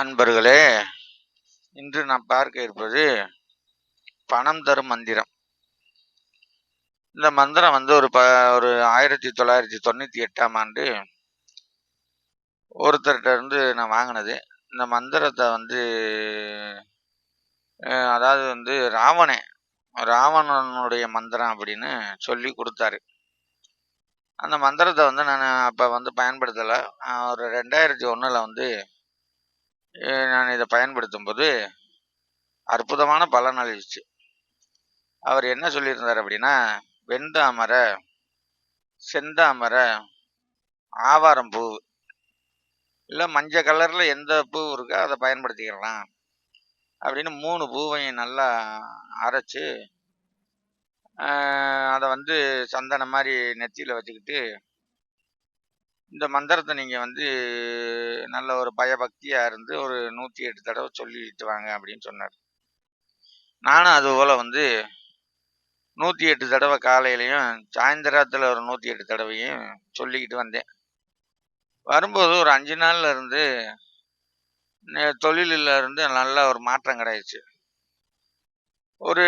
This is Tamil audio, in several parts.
அன்பர்களே இன்று நாம் பார்க்க இருப்பது பணம் தரும் மந்திரம். இந்த மந்திரம் வந்து ஒரு ப ஒரு ஆயிரத்தி தொள்ளாயிரத்தி தொண்ணூற்றி எட்டாம் ஆண்டு ஒருத்தர்கிட்ட இருந்து நான் வாங்கினது. இந்த மந்திரத்தை வந்து அதாவது வந்து ராவணே ராவணனுடைய மந்திரம் அப்படின்னு சொல்லி கொடுத்தாரு. அந்த மந்திரத்தை வந்து நான் அப்போ வந்து பயன்படுத்தலை. ஒரு ரெண்டாயிரத்தி ஒன்றில் வந்து நான் இதை பயன்படுத்தும் போது அற்புதமான பலன் அளிச்சு அவர் என்ன சொல்லியிருந்தார் அப்படின்னா வெண்டாமரை செந்தாமரை ஆவாரம் பூ இல்லை மஞ்சள் கலரில் எந்த பூ இருக்கோ அதை பயன்படுத்திக்கலாம் அப்படின்னு மூணு பூவையும் நல்லா அரைச்சி அதை வந்து சந்தனம் மாதிரி நெத்தியில் வச்சுக்கிட்டு இந்த மந்திரத்தை நீங்கள் வந்து நல்ல ஒரு பயபக்தியாக இருந்து ஒரு நூற்றி எட்டு தடவை சொல்லிட்டு வாங்க அப்படின்னு சொன்னார். நானும் அதுபோல் வந்து நூற்றி எட்டு தடவை காலையிலையும் சாயந்தரத்தில் ஒரு நூற்றி எட்டு தடவையும் சொல்லிக்கிட்டு வந்தேன். வரும்போது ஒரு அஞ்சு நாளில் இருந்து தொழிலில் இருந்து நல்ல ஒரு மாற்றம் கிடையாச்சு ஒரு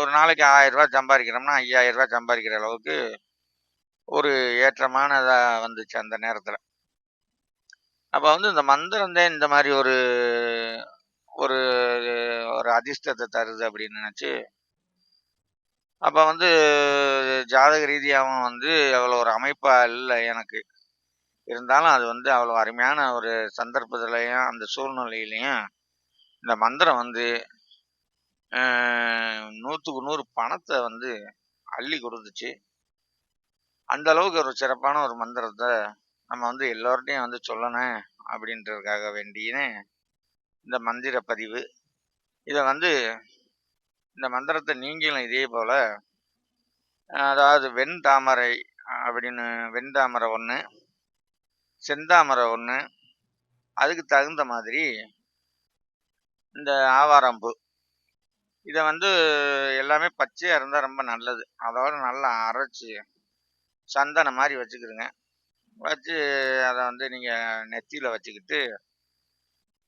ஒரு நாளைக்கு ஆயிரம் ரூபாய் சம்பாதிக்கிறோம்னா ஐயாயிரம் ரூபாய் சம்பாதிக்கிற அளவுக்கு ஒரு ஏற்றமானதாக வந்துச்சு அந்த நேரத்தில். அப்போ வந்து இந்த மந்திரம் தான் இந்த மாதிரி ஒரு ஒரு ஒரு அதிர்ஷ்டத்தை தருது அப்படின்னு நினச்சி அப்போ வந்து ஜாதக ரீதியாகவும் வந்து அவ்வளோ ஒரு அமைப்பாக இல்லை எனக்கு. இருந்தாலும் அது வந்து அவ்வளோ அருமையான ஒரு சந்தர்ப்பத்துலேயும் அந்த சூழ்நிலையிலையும் இந்த மந்திரம் வந்து நூற்றுக்கு நூறு பணத்தை வந்து அள்ளி கொடுத்துச்சு. அந்த அளவுக்கு ஒரு சிறப்பான ஒரு மந்திரத்தை நம்ம வந்து எல்லோர்ட்டையும் வந்து சொல்லணும் அப்படின்றதுக்காக வேண்டியனே இந்த மந்திர பதிவு. இதை வந்து இந்த மந்திரத்தை நீங்களும் இதே போல் அதாவது வெண்தாமரை அப்படின்னு வெண்தாமரை ஒன்று செந்தாமரை ஒன்று அதுக்கு தகுந்த மாதிரி இந்த ஆவாரம்பு. இதை வந்து எல்லாமே பச்சையாக இருந்தால் ரொம்ப நல்லது. அதோட நல்லா அரைச்சி சந்தனம் மாதிரி வச்சுக்கிடுங்க வச்சு அதை வந்து நீங்கள் நெத்தியில் வச்சுக்கிட்டு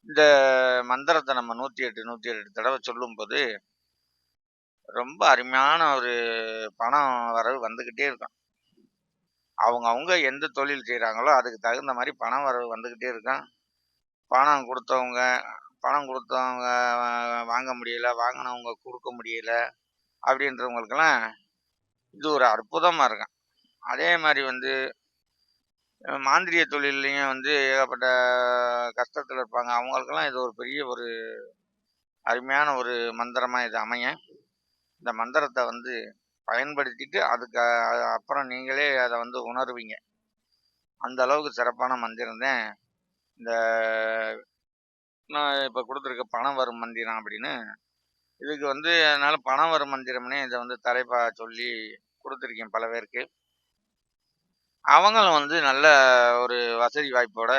இந்த மந்திரத்தை நம்ம நூற்றி எட்டு நூற்றி எட்டு தடவை சொல்லும்போது ரொம்ப அருமையான ஒரு பணம் வரவு வந்துக்கிட்டே இருக்கும். அவங்க அவங்க எந்த தொழில் செய்கிறாங்களோ அதுக்கு தகுந்த மாதிரி பணம் வரவு வந்துக்கிட்டே இருக்கும். பணம் கொடுத்தவங்க பணம் கொடுத்தவங்க வாங்க முடியல வாங்கினவங்க கொடுக்க முடியல அப்படின்றவங்களுக்கெல்லாம் இது ஒரு அற்புதமாக இருக்கும். அதே மாதிரி வந்து மாந்திரிய தொழில்லையும் வந்து ஏகப்பட்ட கஷ்டத்தில் இருப்பாங்க. அவங்களுக்கெல்லாம் இது ஒரு பெரிய ஒரு அருமையான ஒரு மந்திரமாக இது அமைய இந்த மந்திரத்தை வந்து பயன்படுத்திட்டு அதுக்கு அப்புறம் நீங்களே அதை வந்து உணர்வீங்க. அந்த அளவுக்கு சிறப்பான மந்திரம் தான் இந்த நான் இப்போ கொடுத்துருக்க பணம் வரும் மந்திரம் அப்படின்னு. இதுக்கு வந்து அதனால் பணம் வரும் மந்திரம்னே இதை வந்து தலைப்பா சொல்லி கொடுத்துருக்கேன் பல பேருக்கு. அவங்களும் வந்து நல்ல ஒரு வசதி வாய்ப்போட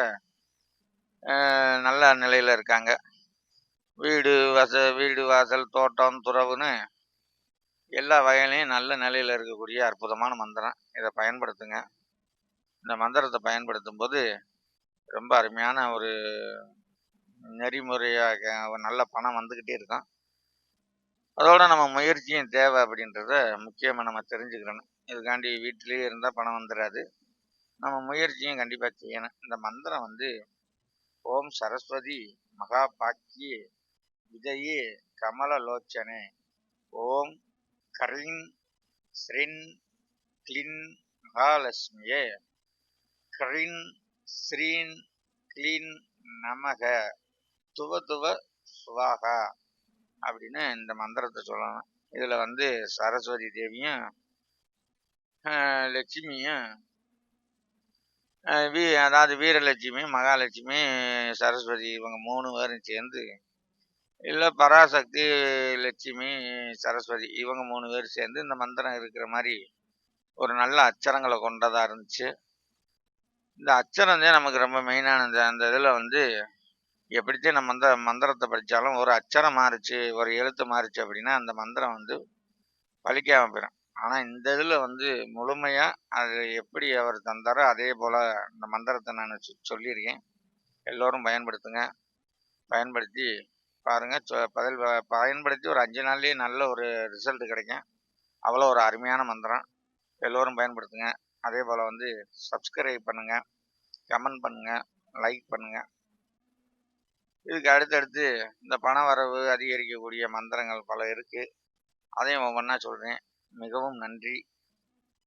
நல்ல நிலையில் இருக்காங்க. வீடு வச வீடு வாசல் தோட்டம் துறவுன்னு எல்லா வகையிலையும் நல்ல நிலையில் இருக்கக்கூடிய அற்புதமான மந்திரம். இதை பயன்படுத்துங்க. இந்த மந்திரத்தை பயன்படுத்தும் போது ரொம்ப அருமையான ஒரு நெறிமுறையாக ஒரு நல்ல பணம் வந்துக்கிட்டே இருக்கும். அதோட நம்ம முயற்சியும் தேவை அப்படின்றத முக்கியமாக நம்ம தெரிஞ்சுக்கிறணும் இதுக்காண்டி வீட்டிலேயே இருந்தால் பணம் வந்துடாது நம்ம முயற்சியும் கண்டிப்பாக செய்யணும். இந்த மந்திரம் வந்து ஓம் சரஸ்வதி மகா பாக்கியே விஜயே கமலலோச்சனே. ஓம் கரீம் ஸ்ரின் கிளின் மகாலட்சுமியே. கரீன் ஸ்ரீன் கிளீன் நமக. துவ துவ சுவாகா அப்படின்னு இந்த மந்திரத்தை சொல்லணும். இதில் வந்து சரஸ்வதி தேவியும் லட்சுமியும் வீ அதாவது வீரலட்சுமி மகாலட்சுமி சரஸ்வதி இவங்க மூணு பேரும் சேர்ந்து இல்லை பராசக்தி லட்சுமி சரஸ்வதி இவங்க மூணு பேர் சேர்ந்து இந்த மந்திரம் இருக்கிற மாதிரி ஒரு நல்ல அச்சரங்களை கொண்டதாக இருந்துச்சு. இந்த அச்சரம் தான் நமக்கு ரொம்ப மெயினானது அந்த இதில் வந்து எப்படித்தான் நம்ம அந்த மந்திரத்தை படித்தாலும் ஒரு அச்சரம் மாறுச்சு ஒரு எழுத்து மாறுச்சு அப்படின்னா அந்த மந்திரம் வந்து பழிக்காமல் போயிடும். ஆனால் இந்த இதில் வந்து முழுமையாக அது எப்படி அவர் தந்தாரோ அதே போல் இந்த மந்திரத்தை நான் சொ- சொல்லியிருக்கேன். எல்லோரும் பயன்படுத்துங்க. பயன்படுத்தி பாருங்கள் சொ பதில் ப- பயன்படுத்தி ஒரு அஞ்சு நாள்லேயே நல்ல ஒரு ரிசல்ட் கிடைக்கும். அவ்வளோ ஒரு அருமையான மந்திரம். எல்லோரும் பயன்படுத்துங்க. அதே போல் வந்து சப்ஸ்கிரைப் பண்ணுங்கள் கமெண்ட் பண்ணுங்கள் லைக் பண்ணுங்கள் இதுக்கு அடுத்தடுத்து இந்த பண வரவு அதிகரிக்கக்கூடிய மந்திரங்கள் பல இருக்குது அதையும் ஒவ்வொன்றா சொல்கிறேன் மிகவும் நன்றி.